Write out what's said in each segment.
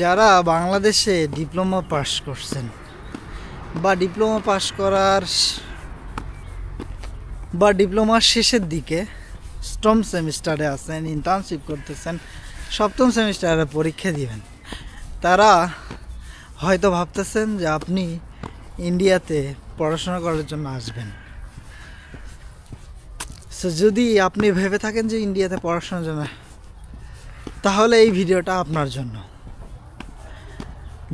যারা বাংলাদেশে diploma pass করছেন বা ডিপ্লোমা পাস করার বা ডিপ্লোমার শেষের দিকে স্টম সেমিস্টারে আছেন ইন্টার্নশিপ করতেছেন, সপ্তম সেমিস্টারে পরীক্ষা দিবেন, তারা হয়তো ভাবতেছেন যে আপনি ইন্ডিয়াতে পড়াশোনা করার জন্য আসবেন। সো যদি আপনি ভেবে থাকেন যে ইন্ডিয়াতে পড়াশোনার জন্য, তাহলে এই ভিডিওটা আপনার জন্য।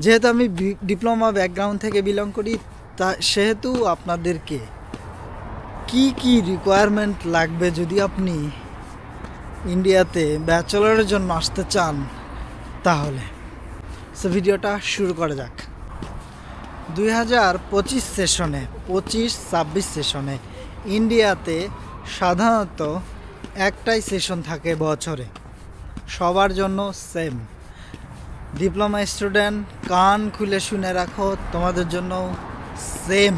যেহেতু আমি ডিপ্লোমা ব্যাকগ্রাউন্ড থেকে বিলং করি, তা সেহেতু আপনাদেরকে কি কি রিকোয়ারমেন্ট লাগবে যদি আপনি ইন্ডিয়াতে ব্যাচেলরের জন্য আসতে চান, তাহলে। সো ভিডিওটা শুরু করা যাক। দুই হাজার পঁচিশ সেশনে পঁচিশ, ছাব্বিশ সেশনে ইন্ডিয়াতে সাধারণত একটাই সেশন থাকে বছরে। সবার জন্য সেম ডিপ্লোমা স্টুডেন্ট, কান খুলে শুনে রাখো, তোমাদের জন্য সেম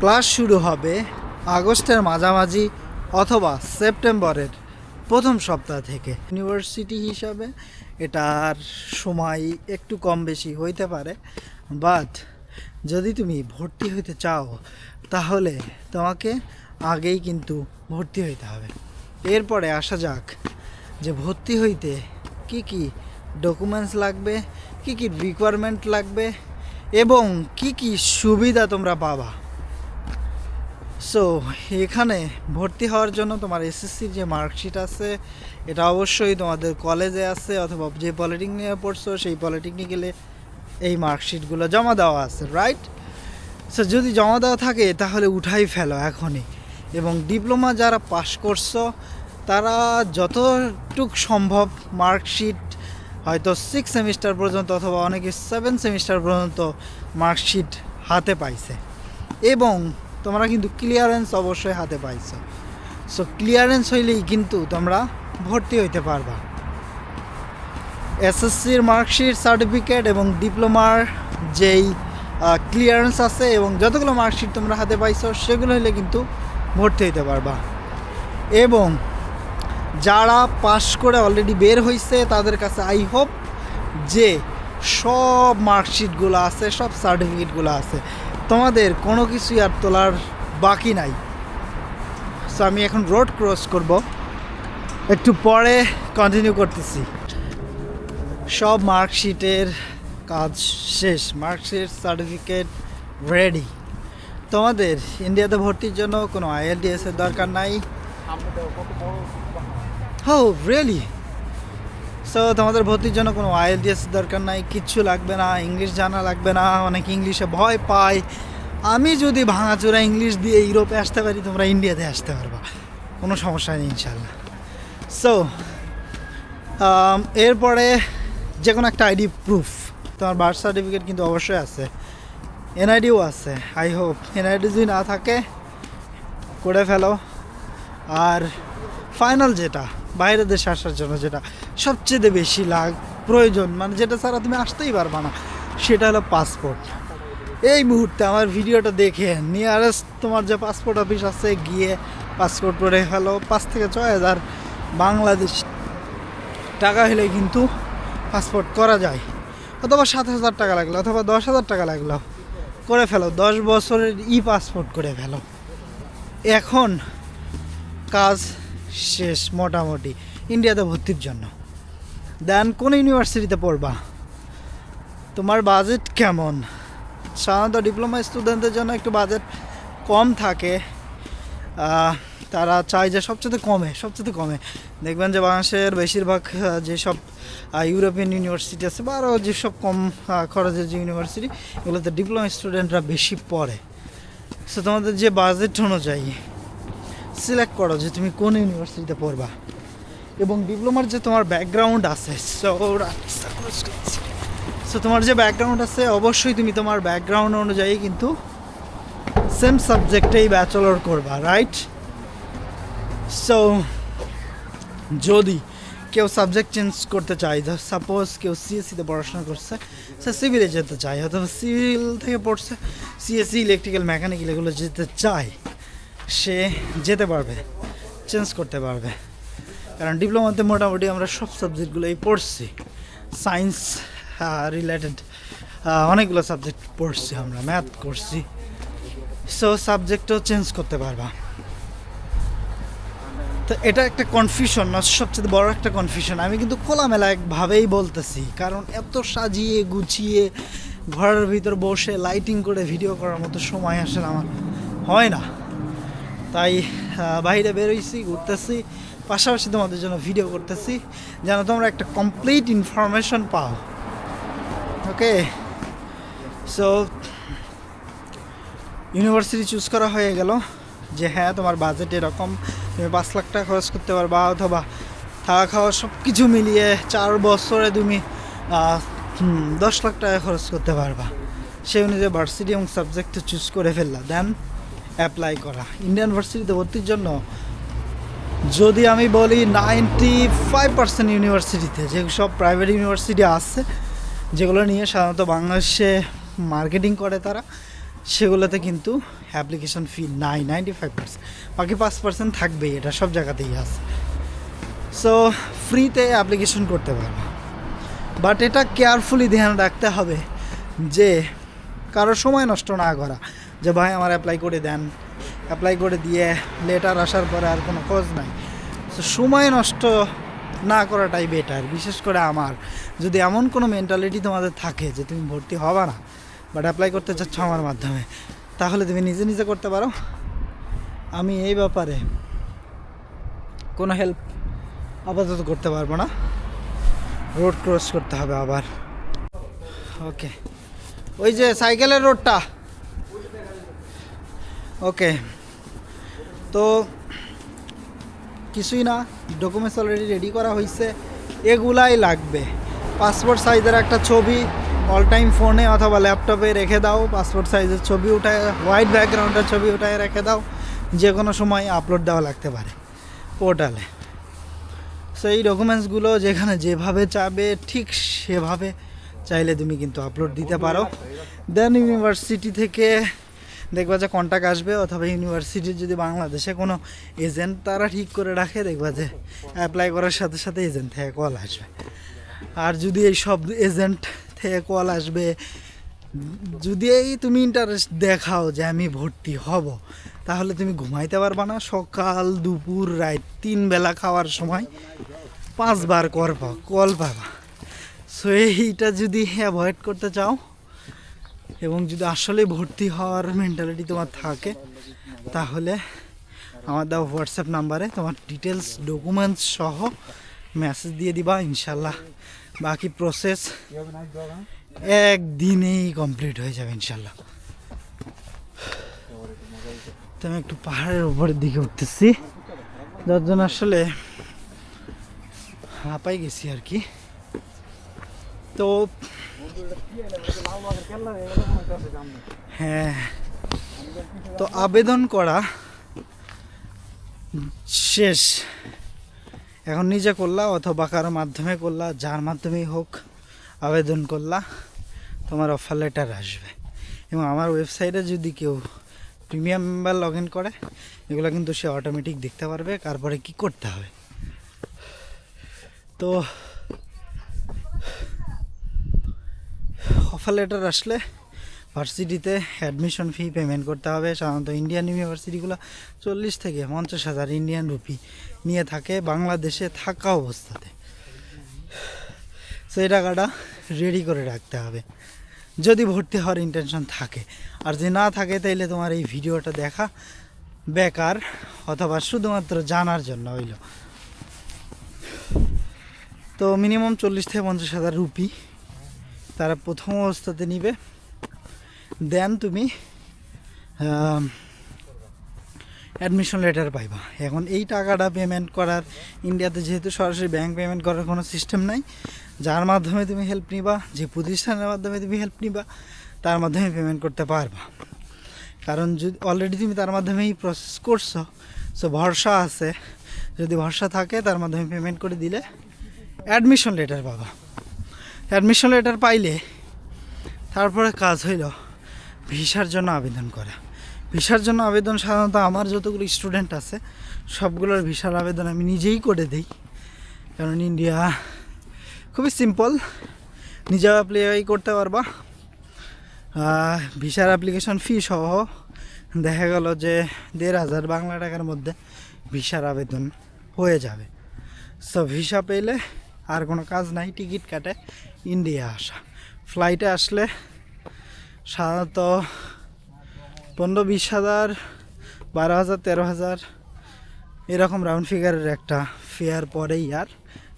ক্লাস শুরু হবে আগস্টের মাঝামাঝি অথবা সেপ্টেম্বরের প্রথম সপ্তাহ থেকে। ইউনিভার্সিটি হিসাবে এটার সময় একটু কম বেশি হইতে পারে বাট যদি তুমি ভর্তি হইতে চাও, তাহলে তোমাকে আগেই কিন্তু ভর্তি হইতে হবে। এরপরে আসা যাক যে ভর্তি হইতে কি কি ডকুমেন্টস লাগবে, কি কি রিকোয়ারমেন্ট লাগবে এবং কি কি সুবিধা তোমরা পাবা। সো এখানে ভর্তি হওয়ার জন্য তোমার এসএসসির যে মার্কশিট আছে, এটা অবশ্যই তোমাদের কলেজে আছে অথবা যে পলিটেকনিক পড়ছো, সেই পলিটেকনিক্যালে এই মার্কশিটগুলো জমা দেওয়া আছে রাইট সো যদি জমা দেওয়া থাকে, তাহলে উঠাই ফেলো এখনই। এবং ডিপ্লোমা যারা পাশ করছ, তারা যতটুক সম্ভব মার্কশিট হয়তো সিক্স সেমিস্টার পর্যন্ত অথবা অনেকে সেভেন সেমিস্টার পর্যন্ত মার্কশিট হাতে পাইছে। এবং তোমরা কিন্তু ক্লিয়ারেন্স অবশ্যই হাতে পাইছো। সো ক্লিয়ারেন্স হইলেই কিন্তু তোমরা ভর্তি হইতে পারবা। এসএসসির মার্কশিট সার্টিফিকেট এবং ডিপ্লোমার যেই ক্লিয়ারেন্স আছে এবং যতগুলো মার্কশিট তোমরা হাতে পাইছো, সেগুলো হলে কিন্তু ভর্তি হইতে পারবা। এবং যারা পাশ করে অলরেডি বের হয়েছে তাদের কাছে আই হোপ যে সব মার্কশিটগুলো আছে, সব সার্টিফিকেটগুলো আছে। তোমাদের কোনো কিছুই আর তোলার বাকি নাই। সো আমি এখন রোড ক্রস করব। একটু পরে কন্টিনিউ করতেছি। সব মার্কশিটের কাজ শেষ, মার্কশিট সার্টিফিকেট রেডি তোমাদের ইন্ডিয়াতে ভর্তির জন্য কোনো আইএলটিএস এর দরকার নাই? হো রিয়েলি সো তোমাদের ভর্তির জন্য কোনো আইএলটিএস দরকার নাই, কিচ্ছু লাগবে না ইংলিশ জানা লাগবে না, অনেক ইংলিশে ভয় পায় আমি যদি ভাঙাচোরা ইংলিশ দিয়ে ইউরোপে আসতে পারি, তোমরা ইন্ডিয়াতে আসতে পারবা। কোনো সমস্যা নেই ইনশাল্লাহ সো এরপরে যে কোনো একটা আইডি প্রুফ তোমার বার্থ সার্টিফিকেট কিন্তু অবশ্যই আছে। এনআইডিও আছে আই হোপ এনআইডি যদি না থাকে, করে ফেলো। আর ফাইনাল যেটা বাইরের দেশে আসার জন্য যেটা সবচেয়ে বেশি লাগ, প্রয়োজন মানে যেটা ছাড়া তুমি আসতেই পারবা না, সেটা হলো পাসপোর্ট এই মুহূর্তে আমার ভিডিওটা দেখে নিয়ারেস্ট তোমার যে পাসপোর্ট অফিস আছে, গিয়ে পাসপোর্ট করে ফেলো পাঁচ থেকে ছয় হাজার বাংলাদেশ টাকা হলে কিন্তু পাসপোর্ট করা যায়। অথবা সাত হাজার টাকা লাগল, অথবা দশ হাজার টাকা লাগল, করে ফেলো। দশ বছরের ই পাসপোর্ট করে ফেলো। এখন কাজ শেষ মোটামুটি। ইন্ডিয়াতে ভর্তির জন্য। দেন কোন ইউনিভার্সিটিতে পড়বা? তোমার বাজেট কেমন? সাধারণত ডিপ্লোমা স্টুডেন্টদের জন্য একটু বাজেট কম থাকে। তারা চায় যে সবচেয়ে কমে সবচেয়ে কমে। দেখবেন যে বাংলাদেশের বেশিরভাগ যেসব ইউরোপিয়ান ইউনিভার্সিটি আছে বা আরও যেসব কম খরচের যে ইউনিভার্সিটি এগুলোতে ডিপ্লোমা স্টুডেন্টরা বেশি পড়ে। সো তোমাদের যে বাজেট অনুযায়ী সিলেক্ট করো যে তুমি কোন ইউনিভার্সিটিতে পড়বা। এবং ডিপ্লোমার যে তোমার ব্যাকগ্রাউন্ড আছে সো তোমার যে ব্যাকগ্রাউন্ড আছে, অবশ্যই তুমি তোমার ব্যাকগ্রাউন্ড অনুযায়ী কিন্তু সেম সাবজেক্টেই ব্যাচেলর করবা রাইট সো যদি কেউ সাবজেক্ট চেঞ্জ করতে চায় সাপোজ কেউ সিএসসিতে পড়াশোনা করছে, সে সিভিলে যেতে চায়, অথবা সিভিল থেকে পড়ছে সিএসসি ইলেকট্রিক্যাল মেকানিক্যাল এগুলো যেতে চায় সে যেতে পারবে চেঞ্জ করতে পারবে। কারণ ডিপ্লোমাতে মোটামুটি আমরা সব সাবজেক্টগুলোই পড়ছি। সায়েন্স রিলেটেড অনেকগুলো সাবজেক্ট পড়ছি আমরা ম্যাথ করছি। সো সাবজেক্টও চেঞ্জ করতে পারবা। তো এটা একটা কনফিউশন সবচেয়ে বড় একটা কনফিউশন আমি কিন্তু খোলামেলা একভাবেই বলতেছি, কারণ এত সাজিয়ে গুছিয়ে ঘরের ভিতর বসে লাইটিং করে ভিডিও করার মতো সময় আসলে আমার। হয় না। তাই বাইরে বেরোইছি, ঘুরতেছি, পাশাপাশি তোমাদের জন্য ভিডিও করতেছি, যেন তোমরা একটা কমপ্লিট ইনফরমেশন পাও। ওকে সো ইউনিভার্সিটি চুজ করা হয়ে গেল যে হ্যাঁ তোমার বাজেট এরকম, তুমি পাঁচ লাখ টাকা খরচ করতে পারবা, অথবা থাকা খাওয়া সব কিছু মিলিয়ে চার বছরে তুমি দশ লাখ টাকা খরচ করতে পারবা। সেই অনুযায়ী ভার্সিটি এবং সাবজেক্ট চুজ করে ফেললা। দেন অ্যাপ্লাই করা। ইন্ডিয়ান ভার্সিটিতে ভর্তির জন্য যদি আমি বলি নাইনটি ফাইভ পার্সেন্ট ইউনিভার্সিটিতে যে সব প্রাইভেট ইউনিভার্সিটি আছে, যেগুলো নিয়ে সাধারণত বাংলাদেশে মার্কেটিং করে তারা, সেগুলোতে কিন্তু অ্যাপ্লিকেশন ফি নাই নাইনটি ফাইভ পার্সেন্ট বাকি পাঁচ পার্সেন্ট থাকবেই, এটা সব জায়গাতেই আছে। সো ফ্রিতে অ্যাপ্লিকেশন করতে পারবে। বাট এটা কেয়ারফুলি ধ্যান রাখতে হবে যে কারও সময় নষ্ট না করা। যে ভাই আমার অ্যাপ্লাই করে দেন। অ্যাপ্লাই করে দিয়ে লেটার আসার পরে আর কোনো খোঁজ নাই। তো সময় নষ্ট না করাটাই বেটার বিশেষ করে আমার। যদি এমন কোনো মেন্টালিটি তোমাদের থাকে যে তুমি ভর্তি হবা না বাট অ্যাপ্লাই করতে চাচ্ছ আমার মাধ্যমে, তাহলে তুমি নিজে নিজে করতে পারো। আমি এই ব্যাপারে কোনো হেল্প আপাতত করতে পারব না। রোড ক্রস করতে হবে আবার। ওকে ওই যে সাইকেলের রোডটা ওকে তো কিছুই না ডকুমেন্টস অলরেডি রেডি করা হয়েছে এগুলাই লাগবে। পাসপোর্ট সাইজের একটা ছবি অল টাইম ফোনে অথবা ল্যাপটপে রেখে দাও পাসপোর্ট সাইজের ছবি উঠায় হোয়াইট ব্যাকগ্রাউন্ডের ছবি উঠায় রেখে দাও যে কোনো সময় আপলোড দেওয়া লাগতে পারে পোর্টালে সো এই ডকুমেন্টসগুলো যেখানে যেভাবে চাবে, ঠিক সেভাবে চাইলে তুমি কিন্তু আপলোড দিতে পারো। দেন ইউনিভার্সিটি থেকে দেখবা যে কন্ট্যাক্ট আসবে অথবা ইউনিভার্সিটির যদি বাংলাদেশে কোনো এজেন্ট তারা ঠিক করে রাখে, দেখবা যে অ্যাপ্লাই করার সাথে সাথে এজেন্ট থেকে কল আসবে। আর যদি এই সব এজেন্ট থেকে কল আসবে, যদি এই তুমি ইন্টারেস্ট দেখাও যে আমি ভর্তি হব, তাহলে তুমি ঘুমাইতে পারবা না। সকাল, দুপুর, রাত, তিন বেলা খাওয়ার সময় পাঁচবার কর করবা কল পাবা। সো এইটা যদি অ্যাভয়েড করতে চাও এবং যদি আসলে ভর্তি হওয়ার মেন্টালিটি তোমার থাকে, তাহলে আমার দেওয়া হোয়াটসঅ্যাপ নাম্বারে তোমার ডিটেলস ডকুমেন্টস সহ মেসেজ দিয়ে দিবা, ইনশাল্লাহ। বাকি প্রসেস একদিনেই কমপ্লিট হয়ে যাবে, ইনশাল্লাহ। তো আমি একটু পাহাড়ের উপরের দিকে উঠতেছি। যার জন্য আসলে হাঁপাই গেছি আর কি। তো হ্যাঁ তো আবেদন করা শেষ। এখন নিজে করলা অথবা কারও মাধ্যমে করলা, যার মাধ্যমেই হোক আবেদন করলা, তোমার অফার লেটার আসবে। এবং আমার ওয়েবসাইটে যদি কেউ প্রিমিয়াম মেম্বার লগ ইন করে, এগুলো কিন্তু সে অটোমেটিক দেখতে পারবে, তারপরে কি করতে হবে? তো অফার লেটার আসলে ভার্সিটিতে অ্যাডমিশন ফি পেমেন্ট করতে হবে। সাধারণত ইন্ডিয়ান ইউনিভার্সিটিগুলো চল্লিশ থেকে পঞ্চাশ হাজার ইন্ডিয়ান রুপি নিয়ে থাকে বাংলাদেশে থাকা অবস্থাতে। সেই টাকাটা রেডি করে রাখতে হবে। যদি ভর্তি হওয়ার ইন্টেনশন থাকে। আর যদি না থাকে, তাইলে তোমার এই ভিডিওটা দেখা বেকার অথবা শুধুমাত্র জানার জন্য হইল। তো মিনিমাম চল্লিশ থেকে পঞ্চাশ হাজার রুপি তারা প্রথম অবস্থাতে নিবে। দেন তুমি অ্যাডমিশন লেটার পাইবা। এখন এই টাকাটা পেমেন্ট করার ইন্ডিয়াতে যেহেতু সরাসরি ব্যাংক পেমেন্ট করার কোনো সিস্টেম নাই, যার মাধ্যমে তুমি হেল্প নিবা, যে প্রতিষ্ঠানের মাধ্যমে তুমি হেল্প নিবা, তার মাধ্যমে পেমেন্ট করতে পারবা। কারণ যদি অলরেডি তুমি তার মাধ্যমেই প্রসেস করছ সো ভরসা আছে। যদি ভরসা থাকে, তার মাধ্যমে পেমেন্ট করে দিলে অ্যাডমিশন লেটার পাবা। অ্যাডমিশন লেটার পাইলে তারপরে কাজ হইল ভিসার জন্য আবেদন করা। ভিসার জন্য আবেদন সাধারণত আমার যতগুলো স্টুডেন্ট আছে, সবগুলোর ভিসার আবেদন আমি নিজেই করে দিই। কারণ ইন্ডিয়া খুবই সিম্পল নিজে অ্যাপ্লাই করতে পারবা। ভিসার অ্যাপ্লিকেশন ফি সহ দেখা গেল যে দেড় হাজার বাংলা টাকার মধ্যে ভিসার আবেদন হয়ে যাবে। সো ভিসা পেলে আর কোনো কাজ নাই, টিকিট কাটে ইন্ডিয়া আসা। ফ্লাইটে আসলে সাধারণত পনেরো বিশ হাজার, বারো হাজার, তেরো হাজার এরকম রাউন্ড ফিগারের একটা ফেয়ার পরেই আর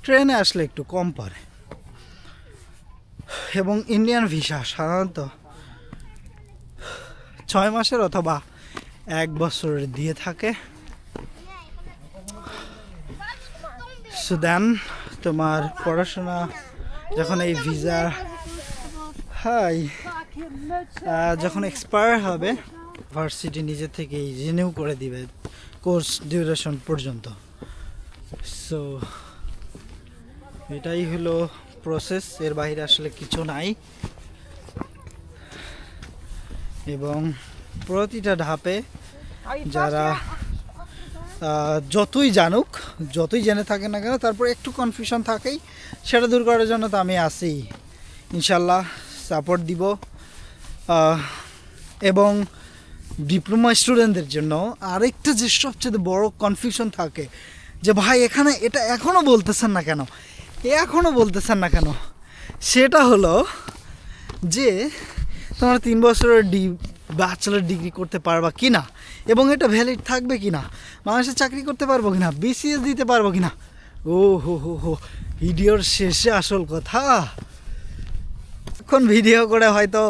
ট্রেনে আসলে একটু কম পড়ে। এবং ইন্ডিয়ান ভিসা সাধারণত ছয় মাসের অথবা এক বছরের দিয়ে থাকে। সো দেন তোমার পড়াশোনা, যখন এই ভিসা হাই যখন এক্সপায়ার হবে ভার্সিটি নিজে থেকেই রিনিউ করে দিবে কোর্স ডিউরেশন পর্যন্ত। সো এটাই হলো প্রসেস এর বাইরে আসলে কিছু নাই। এবং প্রতিটা ধাপে যারা যতই জানুক, যতই জেনে থাকে না কেন, তারপর একটু কনফিউশন থাকেই, সেটা দূর করার জন্য তো আমি আছি। ইনশাল্লাহ সাপোর্ট দিব। এবং ডিপ্লোমা স্টুডেন্টদের জন্য আরেকটা যে সবচেয়ে বড় কনফিউশন থাকে, যে ভাই, এখানে এটা এখনও বলতেছেন না কেন? এখনও বলতেছেন না কেন? সেটা হলো যে, তোমরা তিন বছরের ডি ব্যাচেলার ডিগ্রি করতে পারবা কি না এবং এটা ভ্যালিড থাকবে কি না বাংলাদেশে চাকরি করতে পারব কি না বিসিএস দিতে পারব কি না ও হো হো হো। ভিডিওর শেষে আসল কথা। এখন ভিডিও করে হয়তো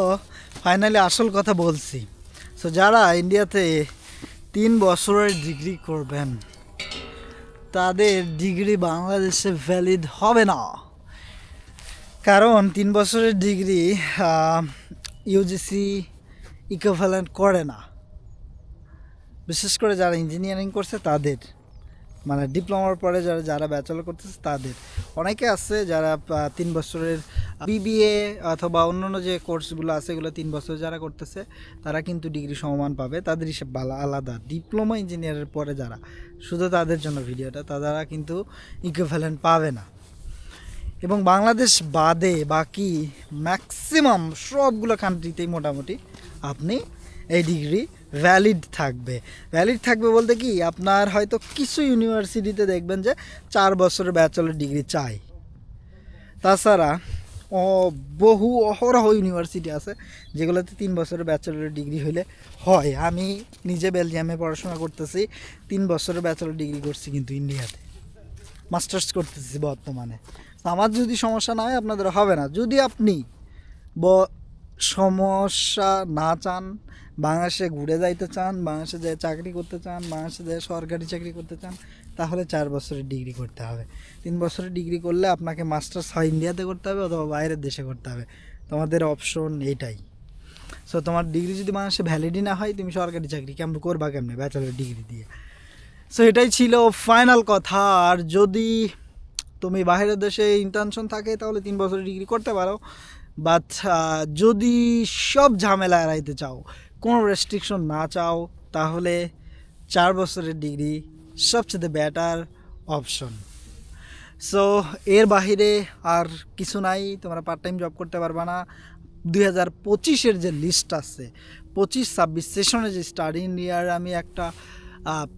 ফাইনালি আসল কথা বলছি। সো যারা ইন্ডিয়াতে তিন বছরের ডিগ্রি করবেন, তাদের ডিগ্রি বাংলাদেশে ভ্যালিড হবে না। কারণ তিন বছরের ডিগ্রি ইউজিসি ইকুইভ্যালেন্ট করে না। বিশেষ করে যারা ইঞ্জিনিয়ারিং করছে, তাদের মানে ডিপ্লোমার পরে যারা যারা ব্যাচেলর করতেছে, তাদের। অনেকে আছে যারা তিন বছরের বিবিএ অথবা অন্যান্য যে কোর্সগুলো আছে, এগুলো তিন বছর যারা করতেছে, তারা কিন্তু ডিগ্রি সমমান পাবে। তাদের হিসেব আলাদা। ডিপ্লোমা ইঞ্জিনিয়ারের পরে যারা, শুধু তাদের জন্য ভিডিওটা, তারা কিন্তু ইকুইভ্যালেন্ট পাবে না। এবং বাংলাদেশ বাদে বাকি ম্যাক্সিমাম সবগুলো কান্ট্রিতেই মোটামুটি আপনি এই ডিগ্রি ভ্যালিড থাকবে। ভ্যালিড থাকবে বলতে কি, আপনার হয়তো কিছু ইউনিভার্সিটিতে দেখবেন যে চার বছরের ব্যাচেলর ডিগ্রি চাই। তাছাড়া, ও, বহু অহরহ ইউনিভার্সিটি আছে যেগুলোতে তিন বছরের ব্যাচেলর ডিগ্রি হলে হয়। আমি নিজে বেলজিয়ামে পড়াশোনা করতেছি, তিন বছরের ব্যাচেলর ডিগ্রি করছি কিন্তু ইন্ডিয়াতে মাস্টার্স করতেছি বর্তমানে। আমার যদি সমস্যা না হয় আপনাদের হবে না। যদি আপনি ব সমস্যা না চান, বাংলাদেশে ঘুরে যাইতে চান, বাংলাদেশে যেয়ে চাকরি করতে চান, বাংলাদেশে যেয়ে সরকারি চাকরি করতে চান, তাহলে চার বছরের ডিগ্রি করতে হবে। তিন বছরের ডিগ্রি করলে আপনাকে মাস্টার্স হয় ইন্ডিয়াতে করতে হবে অথবা বাইরের দেশে করতে হবে। তোমাদের অপশন এইটাই। সো তোমার ডিগ্রি যদি বাংলাদেশে ভ্যালিডই না হয়, তুমি সরকারি চাকরি কেমন করবা কেমনে? ব্যাচেলর ডিগ্রি দিয়ে। সো এটাই ছিল ফাইনাল কথা। আর যদি তুমি বাইরের দেশে ইন্টেনশন থাকে, তাহলে তিন বছরের ডিগ্রি করতে পারো। বাট যদি সব ঝামেলা এড়াইতে চাও কোনো রেস্ট্রিকশন না চাও তাহলে চার বছরের ডিগ্রি সবচেয়ে বেটার অপশন সো এর বাহিরে আর কিছু নাই তোমরা পার্ট টাইম জব করতে পারবা না। দুই হাজার পঁচিশের যে লিস্ট আছে পঁচিশ ছাব্বিশ সেশনে যে স্টাডি ইন্ডিয়ার আমি একটা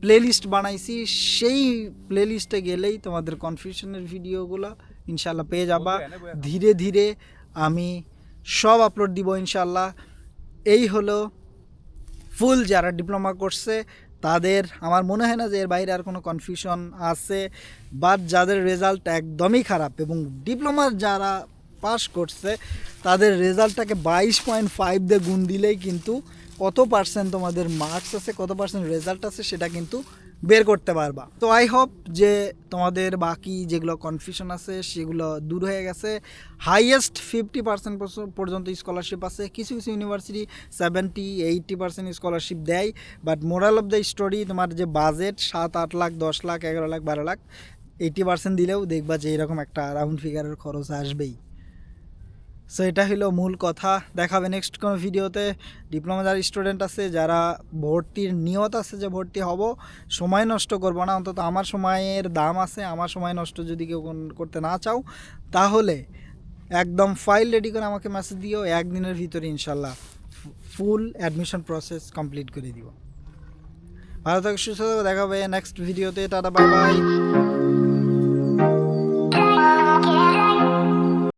প্লে লিস্ট বানাইছি সেই প্লে লিস্টে গেলেই তোমাদের কনফিউশনের ভিডিওগুলো ইনশাল্লাহ পেয়ে যাবা। ধীরে ধীরে আমি সব আপলোড দিব ইনশাল্লাহ এই হলো ফুল যারা ডিপ্লোমা করছে, তাদের আমার মনে হয় না যে এর বাইরে আর কোনো কনফিউশন আছে বাট যাদের রেজাল্ট একদমই খারাপ এবং ডিপ্লোমার যারা পাস করছে, তাদের রেজাল্টটাকে বাইশ পয়েন্ট ফাইভ দিয়ে গুণ দিলেই কিন্তু কত পার্সেন্ট তোমাদের মার্কস আছে, কত পার্সেন্ট রেজাল্ট আছে সেটা কিন্তু বের করতে পারবা। তো আই হোপ যে তোমাদের বাকি যেগুলো কনফিউশন আছে, সেগুলো দূর হয়ে গেছে। হাইয়েস্ট ফিফটি পার্সেন্ট পর্যন্ত স্কলারশিপ আছে। কিছু কিছু university seventy eighty percent scholarship দেয়। But moral of the story তোমার যে বাজেট সাত, আট লাখ, দশ লাখ, এগারো লাখ, বারো লাখ এইটটি পার্সেন্ট দিলেও দেখবা যে এরকম একটা রাউন্ড ফিগারের খরচ আসবেই। সো এটা হলো মূল কথা। দেখাবে নেক্সট কোনো ভিডিওতে ডিপ্লোমা যারা স্টুডেন্ট আছে, যারা ভর্তির নিয়ত আছে যে ভর্তি হব, সময় নষ্ট করব না। অন্তত আমার সময়ের দাম আছে, আমার সময় নষ্ট যদি কেউ করতে না চাও, তাহলে একদম ফাইল রেডি করে আমাকে মেসেজ দিও, একদিনের ভিতরে ইনশাল্লাহ ফুল অ্যাডমিশন প্রসেস কমপ্লিট করে দিব। ভালো থাকো, সুস্থ থাকো, দেখা হবে নেক্সট ভিডিওতে টাটা বাই বাই